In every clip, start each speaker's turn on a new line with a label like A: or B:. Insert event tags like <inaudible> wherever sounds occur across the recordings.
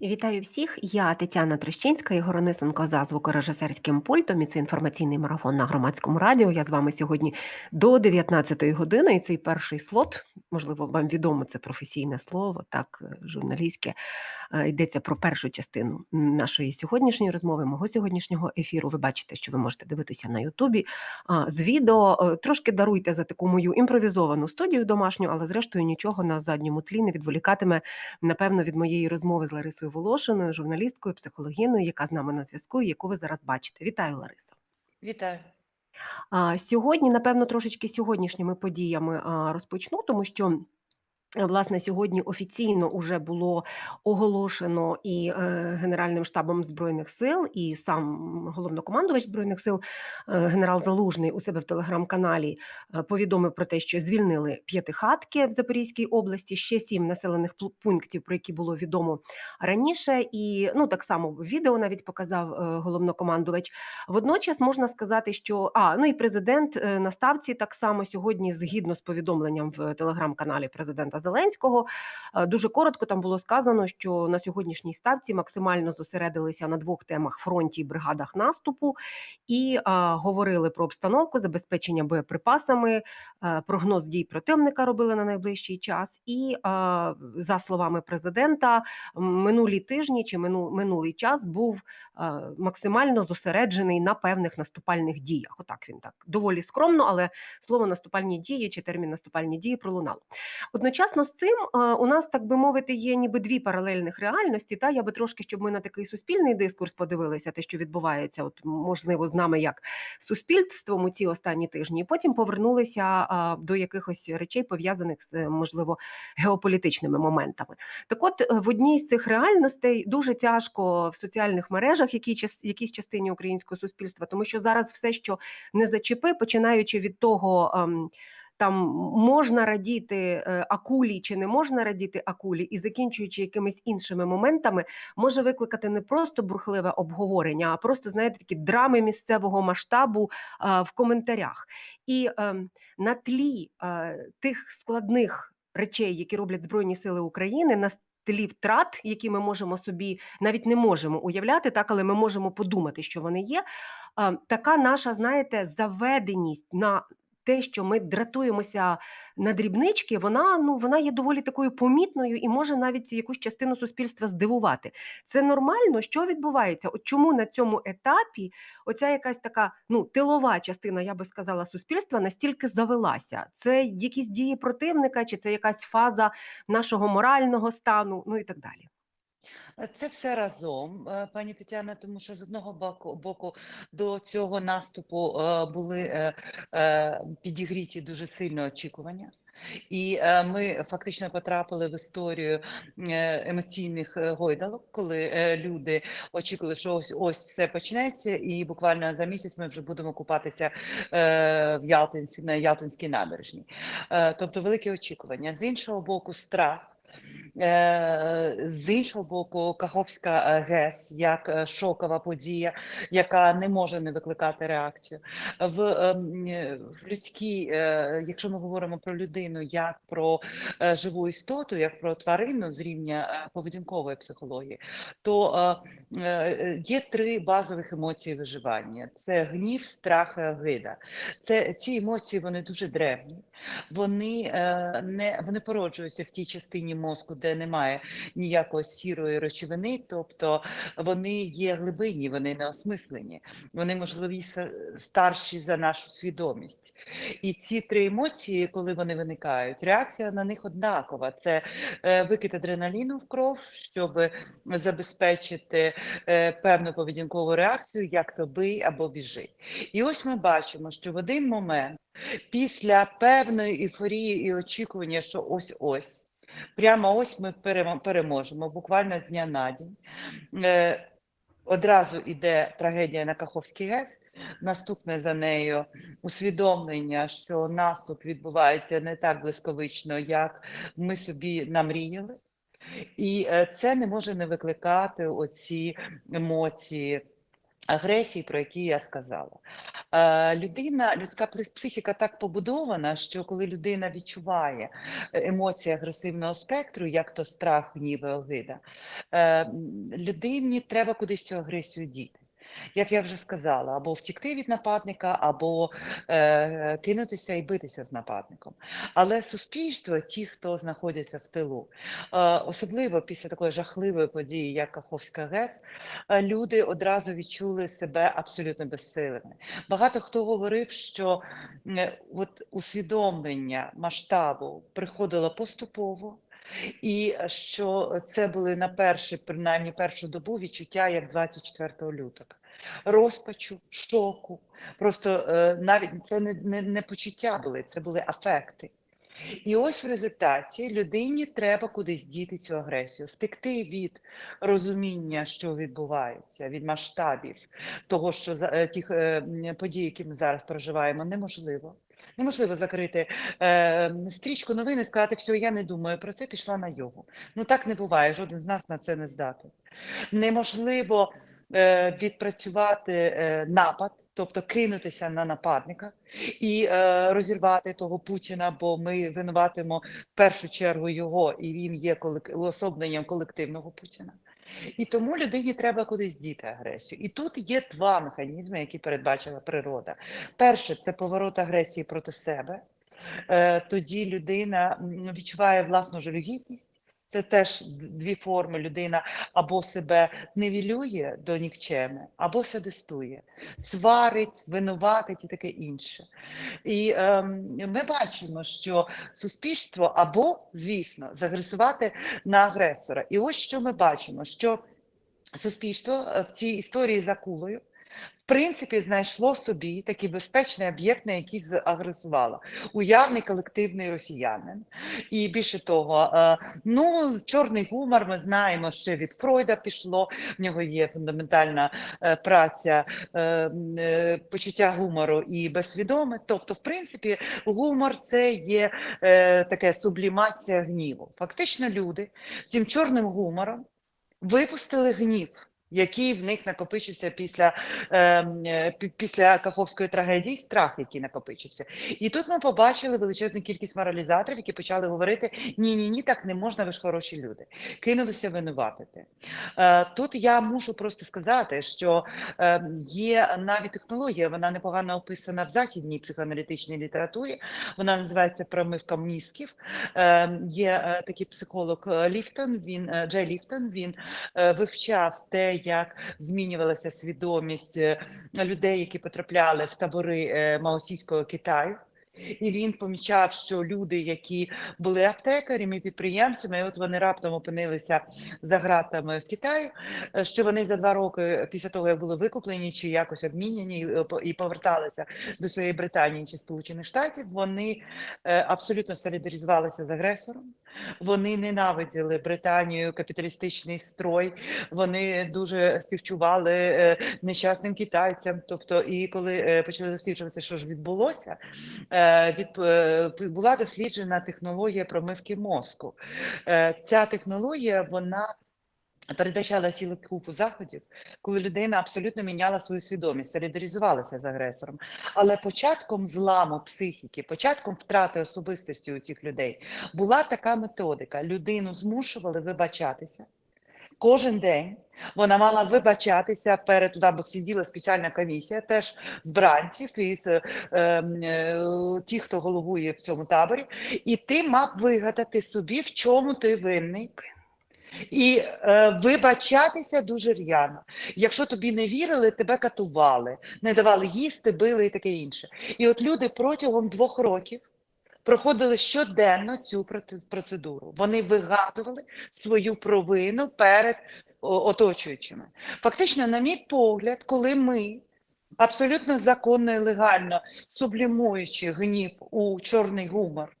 A: І Вітаю всіх. Я Тетяна Трощинська, Ігор Онисенко за звукорежисерським пультом. І це інформаційний марафон на громадському радіо. Я з вами сьогодні до 19-ї години. І цей перший слот, можливо, вам відомо це професійне слово, так е, журналістське. Е, Йдеться про першу частину нашої сьогоднішньої розмови, мого сьогоднішнього ефіру. Ви бачите, що ви можете дивитися на Ютубі з відео. Е, Трошки даруйте за таку мою імпровізовану студію домашню, але зрештою нічого на задньому тлі не відволікатиме напевно, від моєї розмови з Ларисою Волошиною, журналісткою, психологіною, яка з нами на зв'язку, яку ви зараз бачите. Вітаю, Ларисо.
B: Вітаю.
A: Сьогодні, напевно, трошечки сьогоднішніми подіями розпочну, тому що. Е, Власне, сьогодні офіційно уже було оголошено і е, Генеральним штабом збройних сил, і сам головнокомандувач збройних сил е, генерал Залужний у себе в телеграм-каналі повідомив про те, що звільнили п'ятихатки в Запорізькій області, ще сім населених пунктів, про які було відомо раніше. І ну так само відео навіть показав головнокомандувач. Водночас можна сказати, що а ну і президент на ставці так само сьогодні, згідно з повідомленням в телеграм-каналі президента Зеленського, е, дуже коротко там було сказано, що на сьогоднішній ставці максимально зосередилися на двох темах фронті і бригадах наступу, і е, говорили про обстановку, забезпечення боєприпасами, е, прогноз дій противника робили на найближчий час. І е, за словами президента, минулі тижні чи мину, минулий час був е, максимально зосереджений на певних наступальних діях. Отак він так доволі скромно, але слово наступальні дії чи термін наступальні дії пролунало. Одночасно з цим е, у нас, так би мовити, є ніби дві паралельних реальності. Та я би трошки, щоб ми на такий суспільний дискурс подивилися, те, що відбувається, от можливо, з нами як суспільством у ці останні тижні, і потім повернулися до якихось речей пов'язаних з е, можливо геополітичними моментами. Так от, е, в одній з цих реальностей дуже тяжко в соціальних мережах, які час, якійсь частині українського суспільства, тому що зараз все, що не зачепи, починаючи від того. Ем, там можна радіти е, акулі чи не можна радіти акулі, і закінчуючи якимись іншими моментами, може викликати не просто бурхливе обговорення, а просто знаєте такі драми місцевого масштабу в коментарях. І ем, на тлі е, тих складних речей, які роблять Збройні Сили України, на тлі втрат, які ми можемо собі навіть не можемо уявляти, так але ми можемо подумати, що вони є. е, Така наша, знаєте, заведеність на те, що ми дратуємося на дрібнички, вона ну вона є доволі такою помітною і може навіть якусь частину суспільства здивувати. Це нормально, що відбувається? От чому на цьому етапі оця якась така ну тилова частина, я би сказала, суспільства настільки завелася? Це якісь дії противника, чи це якась фаза нашого морального стану, ну і так далі.
B: Е, Це все разом, е, пані Тетяна, тому що з одного боку, боку до цього наступу е, були підігріті дуже сильно очікування. І ми фактично потрапили в історію емоційних гойдалок, коли люди очікували, що ось ось все почнеться, і буквально за місяць ми вже будемо купатися в Ялтинській на Ялтинській набережній. Тобто великі очікування. З іншого боку, страх. Е, З іншого боку, Каховська ГЕС як е, шокова подія, яка не може не викликати реакцію. В, ем, е, в людській, якщо ми говоримо про людину як про живу істоту, як про тварину з рівня поведінкової психології, то є три базових емоції виживання: це гнів, страх, і огида. Це ці емоції вони дуже древні. Вони не вони породжуються в тій частині мозку, де немає ніякої сірої речовини, тобто вони є глибинні, вони не осмислені, вони можливі старші за нашу свідомість. І ці три емоції, коли вони виникають, реакція на них однакова. Це е, викид адреналіну в кров, щоб забезпечити е, певну поведінкову реакцію, як то бий або біжи. І ось ми бачимо, що в один момент після певної ейфорії і очікування, що ось ось, прямо ось ми переможемо, буквально з дня на день. Е, Одразу йде трагедія на Каховський ГЕС, наступне за нею усвідомлення, що наступ відбувається не так блискавично, як ми собі намріяли. І е, це не може не викликати оці емоції агресії, про які я сказала. Е, Людина, людська психіка так побудована, що коли людина відчуває е, емоції агресивного спектру, як то страх, гнів і огида, е, людині треба кудись цю агресію діти. Як я вже сказала, або втікти від нападника, або е, кинутися і битися з нападником. Але суспільство, ті, хто знаходяться в тилу, е, особливо після такої жахливої події, як Каховська ГЕС, е, люди одразу відчули себе абсолютно безсилими. Багато хто говорив, що е, от усвідомлення масштабу приходило поступово. І що це були на перший, принаймні першу добу відчуття як 24 лютого. Розпачу, шоку. Просто е, навіть це не, не, не почуття були, це були афекти. І ось в результаті людині треба кудись діти цю агресію, втекти від розуміння, що відбувається, від масштабів того, що е, тих е, подій, які ми зараз проживаємо, неможливо. Неможливо закрити е, стрічку новин і сказати, все, я не думаю про це, пішла на йогу. Ну так не буває, жоден з нас на це не здатен. Неможливо відпрацювати е, напад, тобто кинутися на нападника і е, розірвати того Путіна, бо ми винуватимо в першу чергу його, і він є уособленням колективного Путіна. І тому людині треба кудись діти агресію. І тут є два механізми, які передбачила природа. Перше це поворот агресії проти себе. Е, Тоді людина відчуває власну жалюгідність. Це теж дві форми. Людина або себе невілює до нікчеми, або садистує, сварить, винуватить і таке інше. І ем, ми бачимо, що суспільство або, звісно, загресувати на агресора. І ось що ми бачимо, що суспільство е, в цій історії за кулею. В принципі, знайшло собі такий безпечний об'єкт, на який агресувало. Уявний колективний росіянин. І більше того, е, ну, чорний гумор ми знаємо, ще від Фройда пішло. В нього є фундаментальна е, праця е, почуття гумору і безсвідоме. Тобто, в принципі, гумор це є таке сублімація гніву. Фактично, люди цим чорним гумором випустили гнів. Який в них накопичився після, ем, е, після Каховської трагедії, страх, який накопичився. І тут ми побачили величезну кількість моралізаторів, які почали говорити: ні, ні, ні, так не можна, ви ж хороші люди. Кинулися винуватити. Е, Тут я мушу просто сказати, що е, є навіть технологія, вона непогано описана в західній психоаналітичній літературі. Вона називається промивка мізків. Е, Є е, такий психолог Ліфтон, він Джей Ліфтон. Він вивчав те, як змінювалася свідомість е, людей, які потрапляли в табори е, Маосійського Китаю. І він помічав, що люди, які були аптекарями, підприємцями, от вони раптом опинилися за ґратами в Китаї, е, що вони за два роки після того, як були викуплені чи якось обміняні і, е, поверталися до своєї Британії чи Сполучених Штатів, вони е, абсолютно солідаризувалися з агресором. Вони ненавиділи Британію, капіталістичний строй. Вони дуже співчували нещасним китайцям. Тобто, і коли почали досліджувати, що ж відбулося, від, була досліджена технологія промивки мозку. Е, Ця технологія вона передбачала цілу купу заходів, коли людина абсолютно міняла свою свідомість, солідаризувалася з агресором. Але початком зламу психіки, початком втрати особистості у цих людей була така методика: людину змушували вибачатися. Кожен день вона мала вибачатися перед туди, бо сиділа спеціальна комісія, теж з бранців і з е, е, ті, хто головує в цьому таборі, і ти мав вигадати собі, в чому ти винний. І е, вибачатися дуже р'яно. Якщо тобі не вірили, тебе катували, не давали їсти, били і таке інше. І от люди протягом двох років проходили щоденно цю процедуру. Вони вигадували свою провину перед оточуючими. Фактично, на мій погляд, коли ми абсолютно законно і легально сублімуючи гнів у чорний гумор,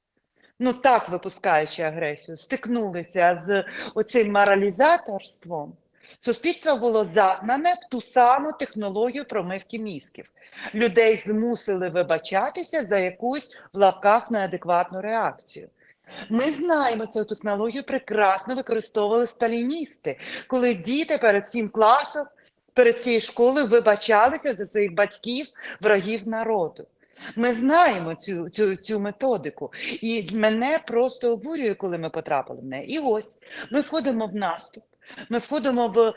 B: ну так випускаючи агресію, стикнулися з оцим моралізаторством, суспільство було загнане в ту саму технологію промивки мізків. Людей змусили вибачатися за якусь в лапках неадекватну реакцію. Ми знаємо цю технологію прекрасно використовували сталіністи, коли діти перед цим класом перед цією школою вибачалися за своїх батьків, ворогів народу. Ми знаємо цю, цю, цю методику, і мене просто обурює, коли ми потрапили в неї. І ось ми входимо в наступ. Ми входимо в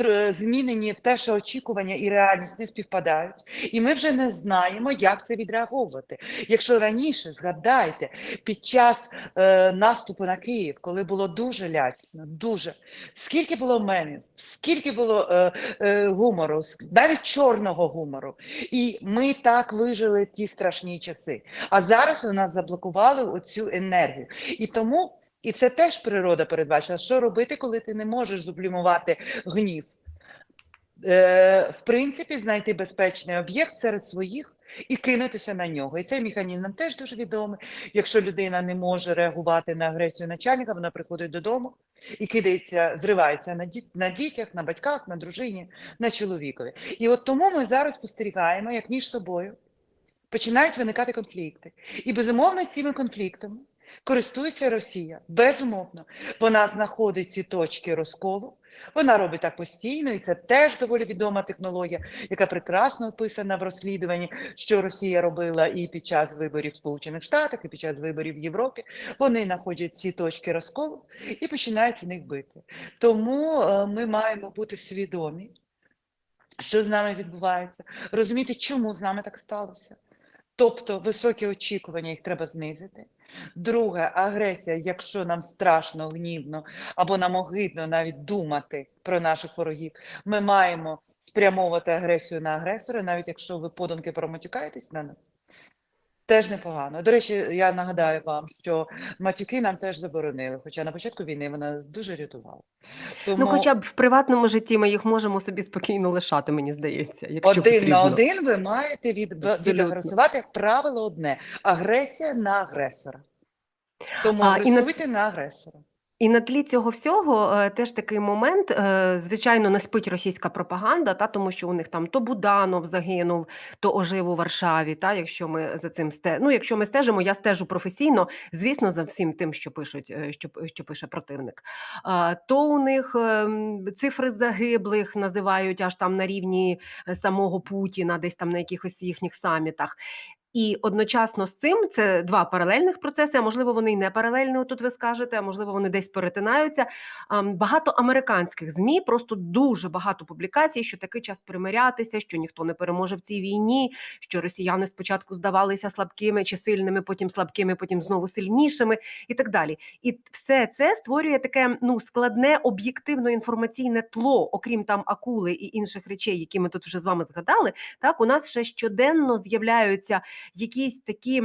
B: е, змінені в те, що очікування і реальність не співпадають, і ми вже не знаємо, як це відреаговувати. Якщо раніше згадайте, під час е, наступу на Київ, коли було дуже лячно, дуже скільки було мемів, скільки було е, е, гумору, навіть чорного гумору, і ми так вижили ті страшні часи. А зараз у нас заблокували оцю енергію, і тому. І це теж природа передбачила. Що робити, коли ти не можеш зублімувати гнів? Е, в принципі, знайти безпечний об'єкт серед своїх і кинутися на нього. І цей механізм нам теж дуже відомий. Якщо людина не може реагувати на агресію начальника, вона приходить додому і кидається, зривається на, діт, на дітях, на батьках, на дружині, на чоловікові. І от тому ми зараз спостерігаємо, як між собою починають виникати конфлікти. І безумовно цими конфліктами користується Росія. Безумовно, вона знаходить ці точки розколу. Вона робить так постійно, і це теж доволі відома технологія, яка прекрасно описана в розслідуванні, що Росія робила і під час виборів в Сполучених Штатах, і під час виборів в Європі. Вони знаходять ці точки розколу і починають в них бити. Тому е, ми маємо бути свідомі, що з нами відбувається, розуміти, чому з нами так сталося. Тобто високі очікування їх треба знизити. Друге, агресія, якщо нам страшно, гнівно або нам огидно навіть думати про наших ворогів, ми маємо спрямовувати агресію на агресора, навіть якщо ви подумки промотікаєтесь на них. Теж непогано. До речі, я нагадаю вам, що матюки нам теж заборонили, хоча на початку війни вона дуже рятувала. Тому
A: Ну, хоча б в приватному житті ми їх можемо собі спокійно лишати, мені здається, якщо
B: один
A: потрібно.
B: на один ви маєте від, відагресувати, як правило, одне агресія на агресора. Тому
A: на-
B: агресуйте на агресора.
A: І на тлі цього всього е, теж такий момент. е, Звичайно, не спить російська пропаганда, та тому що у них там то Буданов загинув, то ожив у Варшаві. Та якщо ми за цим сте... ну, якщо ми стежимо, я стежу професійно, звісно, за всім тим, що пишуть, е, що, що пише противник. То у них цифри загиблих називають аж там на рівні самого Путіна, десь там на якихось їхніх самітах. І одночасно з цим це два паралельних процеси. А можливо, вони й не паралельні. Тут ви скажете, а можливо, вони десь перетинаються. Багато американських змі, просто дуже багато публікацій, що такий час примирятися, що ніхто не переможе в цій війні, що росіяни спочатку здавалися слабкими чи сильними, потім слабкими, потім знову сильнішими, і так далі. І все це створює таке ну складне об'єктивно інформаційне тло, окрім там акули і інших речей, які ми тут вже з вами згадали. Так, у нас ще щоденно з'являються якісь такі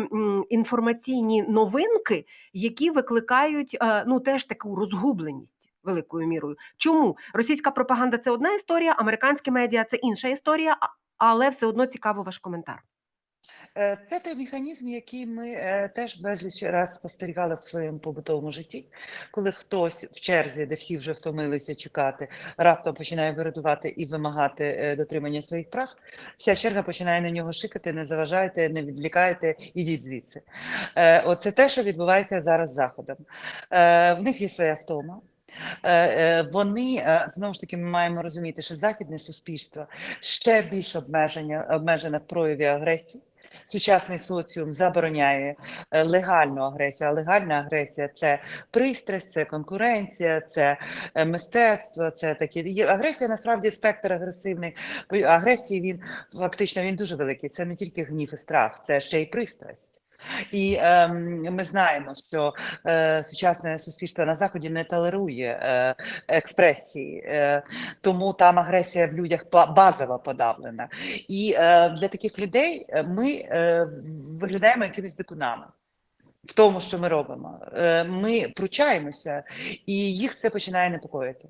A: інформаційні новинки, які викликають е, ну теж таку розгубленість великою мірою. Чому російська пропаганда це одна історія, американські медіа це інша історія, але все одно цікаво ваш коментар.
B: Е, Це той механізм, який ми е, теж безліч раз спостерігали в своєму побутовому житті, коли хтось в черзі, де всі вже втомилися чекати, раптом починає вирадувати і вимагати е, дотримання своїх прав. Вся черга починає на нього шикати, не заважайте, не відвлікайте, ідіть звідси. Оце те, що відбувається зараз з заходом. В них є своя втома. Вони знову ж таки ми маємо розуміти, що західне суспільство ще більш обмеження обмежене в прояві агресії. Сучасний соціум забороняє е, легальну агресію, легальна агресія це пристрасть, це конкуренція, це е, мистецтво, це такі агресія. Насправді спектр агресивний бо агресії. Він фактично він дуже великий. Це не тільки гнів і страх, це ще й пристрасть. І ем, ми знаємо, що е, сучасне суспільство на заході не толерує е, експресії, е, тому там агресія в людях ба- базово подавлена. І е, для таких людей е, ми е, виглядаємо якимись дикунами. В тому, що ми робимо, Е, ми пручаємося, і їх це починає непокоїти.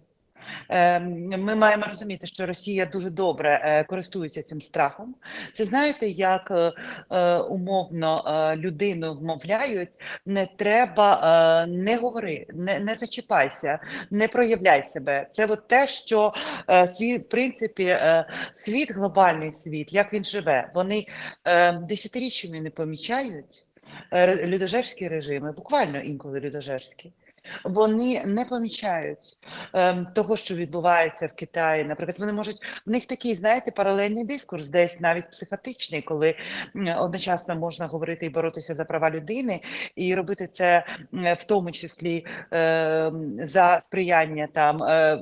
B: Е, Ми маємо розуміти, що Росія дуже добре е, користується цим страхом. Це знаєте, як е, е, умовно людину вмовляють, не треба, не говори, не, не зачіпайся, не проявляй себе. Це от те, що в принципі, світ, глобальний світ, як він живе, вони десятиріччями не помічають людожерські режими, буквально інколи людожерські. Вони не помічають ем, того, що відбувається в Китаї. Наприклад, вони можуть в них такий, знаєте, паралельний дискурс, десь навіть психотичний, коли одночасно можна говорити і боротися за права людини, і робити це в тому числі ем, за сприяння там, е,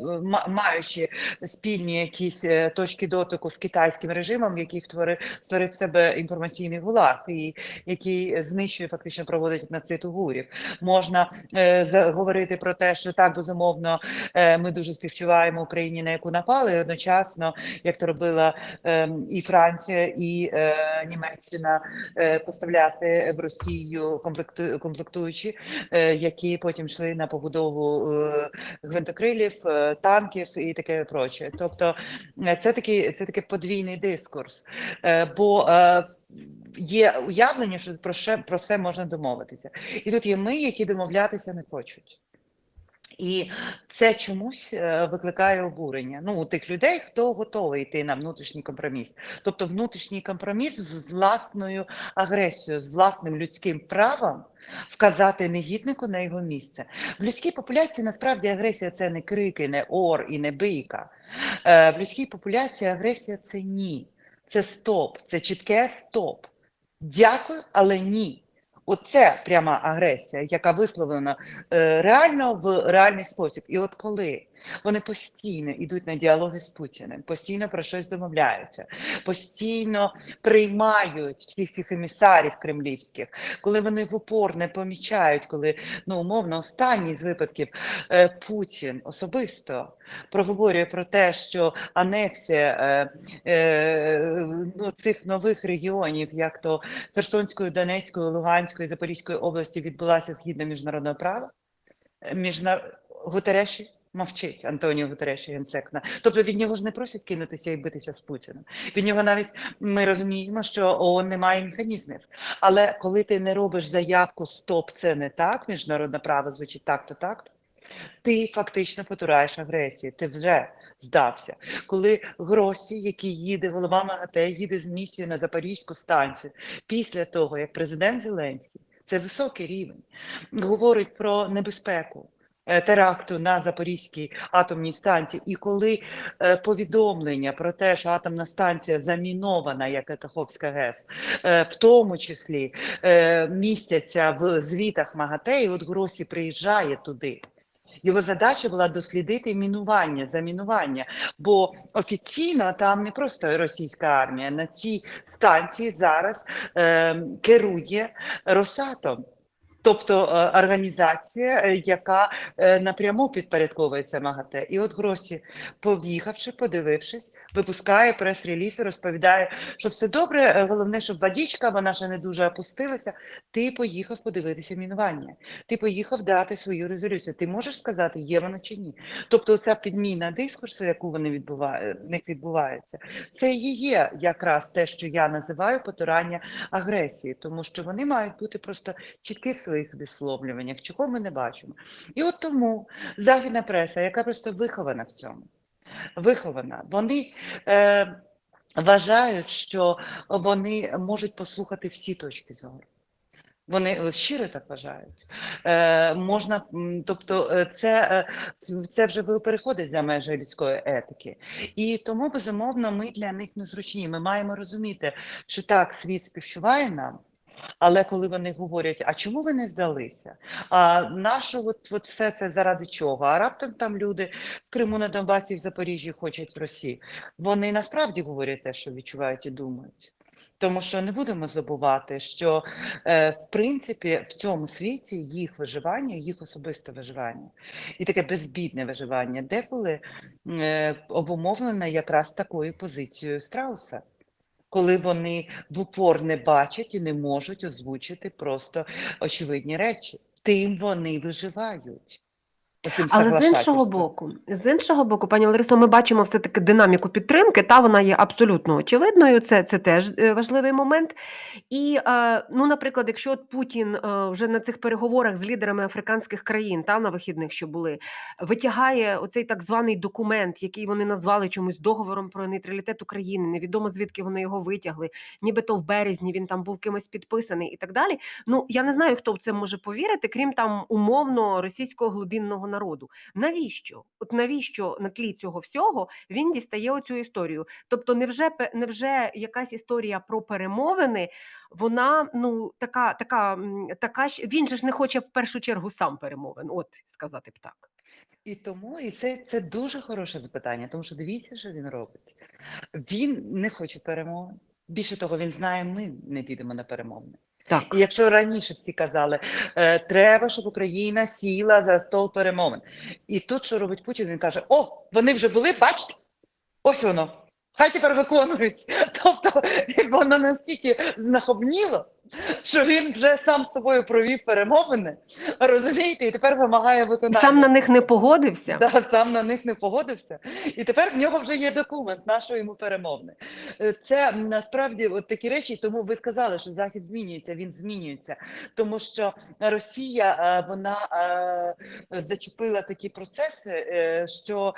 B: маючи спільні якісь е, точки дотику з китайським режимом, який створив створив себе інформаційний гулаг, і який знищує фактично проводить нацит угурів. Можна е, говорити про те, що так безумовно е, ми дуже співчуваємо Україні, на яку напали, і одночасно, як то робила е, і Франція, і е, Німеччина, е, поставляти в Росію комплекту, комплектуючі, які потім йшли на побудову гвинтокрилів, танків і таке проче. Тобто це такий це такий подвійний дискурс, бо є уявлення, що про ще про все можна домовитися. І тут є ми, які домовлятися не хочуть. І це чомусь е, викликає обурення. Ну, у тих людей, хто готовий йти на внутрішній компроміс. Тобто внутрішній компроміс з власною агресією, з власним людським правом вказати негіднику на його місце. В людській популяції насправді агресія це не крики, не ор і не бийка. Е, В людській популяції агресія це ні, це стоп, це чітке стоп. Дякую, але ні. Оце пряма агресія, яка висловлена е, реально в реальний спосіб. І от коли вони постійно йдуть на діалоги з Путіним, постійно про щось домовляються, постійно приймають всіх цих емісарів кремлівських, коли вони в упор не помічають, коли ну умовно останній з випадків е, Путін особисто проговорює про те, що анексія е, е, ну, цих нових регіонів, як то Херсонської, Донецької, Луганської, Запорізької області, відбулася згідно міжнародного права. Міжна... Гутереші мовчить Антоніо Гутереші генсекна. Тобто від нього ж не просять кинутися і битися з Путіним. Від нього навіть ми розуміємо, що ООН не має механізмів. Але коли ти не робиш заявку Стоп, це не так, міжнародне право звучить так, то так. Ти фактично потураєш агресії, ти вже здався. Коли Гросі, який їде, голова МАГАТЕ, їде з місією на Запорізьку станцію, після того, як президент Зеленський, це високий рівень, говорить про небезпеку. Е, Теракту на Запорізькій атомній станції, і коли е, повідомлення про те, що атомна станція замінована, як Каховська ГЕС, е, в тому числі містяться в звітах МАГАТЕ, і от Гросі приїжджає туди. Його задача була дослідити мінування, замінування, бо офіційно там не просто російська армія. На цій станції зараз е, керує Росатом. Тобто е, організація, е, яка е, напряму підпорядковується МАГАТЕ. І от гроші, поїхавши, подивившись, випускає прес-реліз і розповідає, що все добре, е, головне, щоб водичка, вона ще не дуже опустилася. Ти поїхав подивитися мінування. Ти поїхав дати свою резолюцію. Ти можеш сказати, є воно чи ні. Тобто, ця підміна дискурсу, яку вони відбувають, в них відбувається, це і є якраз те, що я називаю потурання агресії, тому що вони мають бути просто чіткі в своїх висловлюваннях, чого ми не бачимо. І от тому західна преса, яка просто вихована в цьому, вихована, вони. Е, Вважають, що вони можуть послухати всі точки зору. Вони щиро так вважають. Е, можна, тобто, е, це, е, це вже переходить за межі людської етики. І тому, безумовно, ми для них незручні. Ми маємо розуміти, що так, світ співчуває нам. Але коли вони говорять, а чому ви не здалися? А нащо от, от все це заради чого? А раптом там люди в Криму на Донбасі, в Запоріжжі хочуть Росії. Вони насправді говорять те, що відчувають і думають. Тому що не будемо забувати, що е, в принципі в цьому світі їх виживання, їх особисте виживання і таке безбідне виживання, деколи е, обумовлене якраз такою позицією страуса, коли вони в упор не бачать і не можуть озвучити просто очевидні речі. Тим вони виживають.
A: Але з іншого боку, з іншого боку, пані Ларисо, ми бачимо все-таки динаміку підтримки. Та вона є абсолютно очевидною. Це, це теж е, важливий момент. І, е, ну, наприклад, якщо от Путін е, вже на цих переговорах з лідерами африканських країн, та на вихідних, що були, витягає оцей так званий документ, який вони назвали чомусь договором про нейтралітет України. Невідомо звідки вони його витягли, нібито в березні він там був кимось підписаний і так далі. Ну я не знаю, хто в це може повірити, крім там умовно російського глибінного народу. Навіщо? От навіщо на тлі цього всього він дістає оцю історію? Тобто, невже невже якась історія про перемовини? Вона ну така, така, така він же ж не хоче в першу чергу сам перемовин. От сказати б так.
B: І тому і це, це дуже хороше запитання, тому що дивіться, що він робить. Він не хоче перемовин. Більше того, він знає, ми не підемо на перемовини.
A: Так.
B: І якщо раніше всі казали, е, треба, щоб Україна сіла за стол перемовин. І тут що робить Путін? Він каже: О, вони вже були, бачите? Ось воно. Хай тепер виконують. <laughs> Тобто воно настільки знахобніло, що він вже сам з собою провів перемовини, розумієте, і тепер вимагає виконання.
A: Сам на них не погодився.
B: Да, сам на них не погодився. І тепер в нього вже є документ нашої йому перемовни. Е, Це насправді от такі речі, тому ви сказали, що Захід змінюється, він змінюється. Тому що Росія е, вона е, зачепила такі процеси, е, що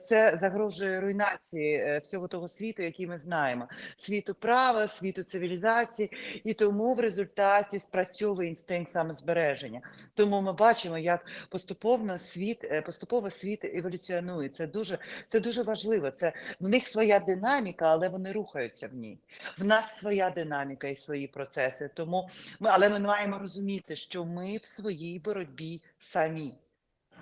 B: це загрожує руйнації всього того світу, який ми знаємо: світу права, світу цивілізації, і тому в результаті спрацьовує інстинкт самозбереження. Тому ми бачимо, як поступово світ е, поступово світ еволюціонує. Це дуже це дуже важливо. Це в них своя динаміка, але вони рухаються в ній. В нас своя динаміка і свої процеси. Тому ми, але ми маємо розуміти, що ми в своїй боротьбі самі.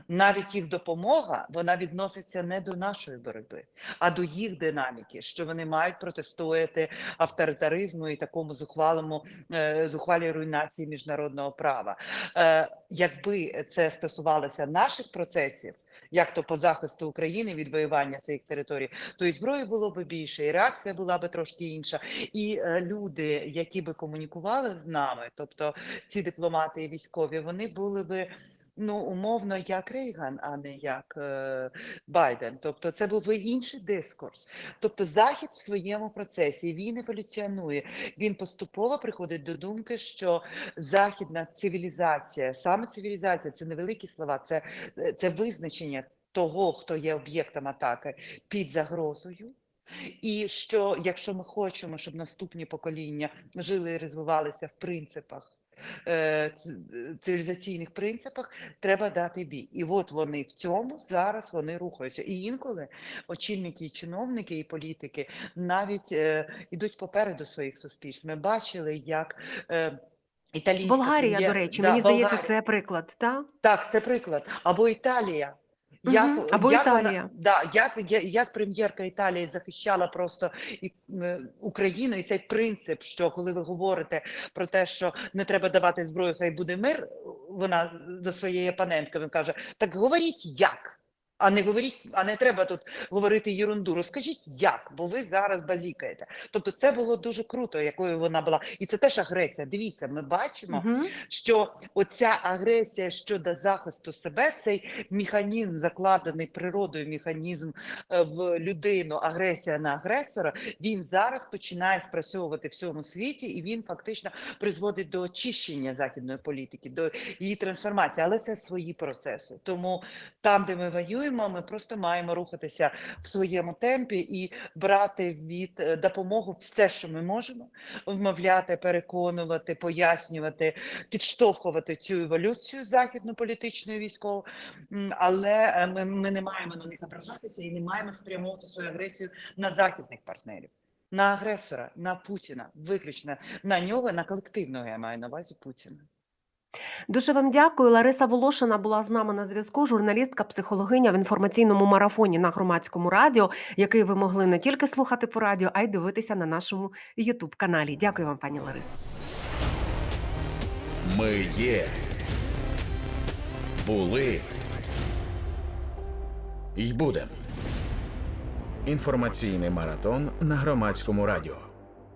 B: Навіть їх допомога вона відноситься не до нашої боротьби, а до їх динаміки, що вони мають протистояти авторитаризму і такому зухвалому е, зухвалій руйнації міжнародного права. Е, Якби це стосувалося наших процесів, як то по захисту України від воювання своїх територій, то і зброї було б більше, і реакція була б трошки інша. І е, люди, які би комунікували з нами, тобто ці дипломати і військові, вони були би. Ну, умовно, як Рейган, а не як е, Байден. Тобто, це був би інший дискурс. Тобто, захід в своєму процесі він еволюціонує. Він поступово приходить до думки, що західна цивілізація, саме цивілізація, це невеликі слова, це, це визначення того, хто є об'єктом атаки під загрозою. І що якщо ми хочемо, щоб наступні покоління жили і розвивалися в принципах. Е, Цивілізаційних принципах треба дати бій, і от вони в цьому зараз вони рухаються. І інколи очільники, і чиновники і політики навіть е, ідуть попереду своїх суспільств. Ми бачили, як е, італійська
A: Болгарія,
B: прем'єр-
A: до речі,
B: да,
A: мені здається, це приклад. Та?
B: Так, це приклад. Або Італія. Як,
A: або
B: як
A: Італія.
B: Вона, да, як, як прем'єрка Італії захищала просто і, е, Україну, і цей принцип, що коли ви говорите про те, що не треба давати зброю, хай буде мир, вона до своєї опонентки він каже: так говоріть як. А не говоріть, а не треба тут говорити єрунду. Розкажіть як, бо ви зараз базікаєте. Тобто, це було дуже круто, якою вона була, і це теж агресія. Дивіться, ми бачимо,
A: Мгм.
B: що оця агресія щодо захисту себе, цей механізм, закладений природою механізм е, в людину, агресія на агресора, він зараз починає спрацьовувати в всьому світі, і він фактично призводить до очищення західної політики, до її трансформації. Але це свої процеси. Тому там, де ми воюємо, ми просто маємо рухатися в своєму темпі і брати від е, допомогу все, що ми можемо, вмовляти, переконувати, пояснювати, підштовхувати цю еволюцію західно-політичну і військову, але е, ми, ми не маємо на них ображатися і не маємо спрямовувати свою агресію на західних партнерів. На агресора, на Путіна, виключно на нього, на колективного я маю на увазі Путіна.
A: Дуже вам дякую. Лариса Волошина була з нами на зв'язку. Журналістка, психологиня в інформаційному марафоні на громадському радіо, який ви могли не тільки слухати по радіо, а й дивитися на нашому Ютуб каналі. Дякую вам, пані Ларисо.
C: Ми є. Були. й будем. Інформаційний маратон на громадському радіо.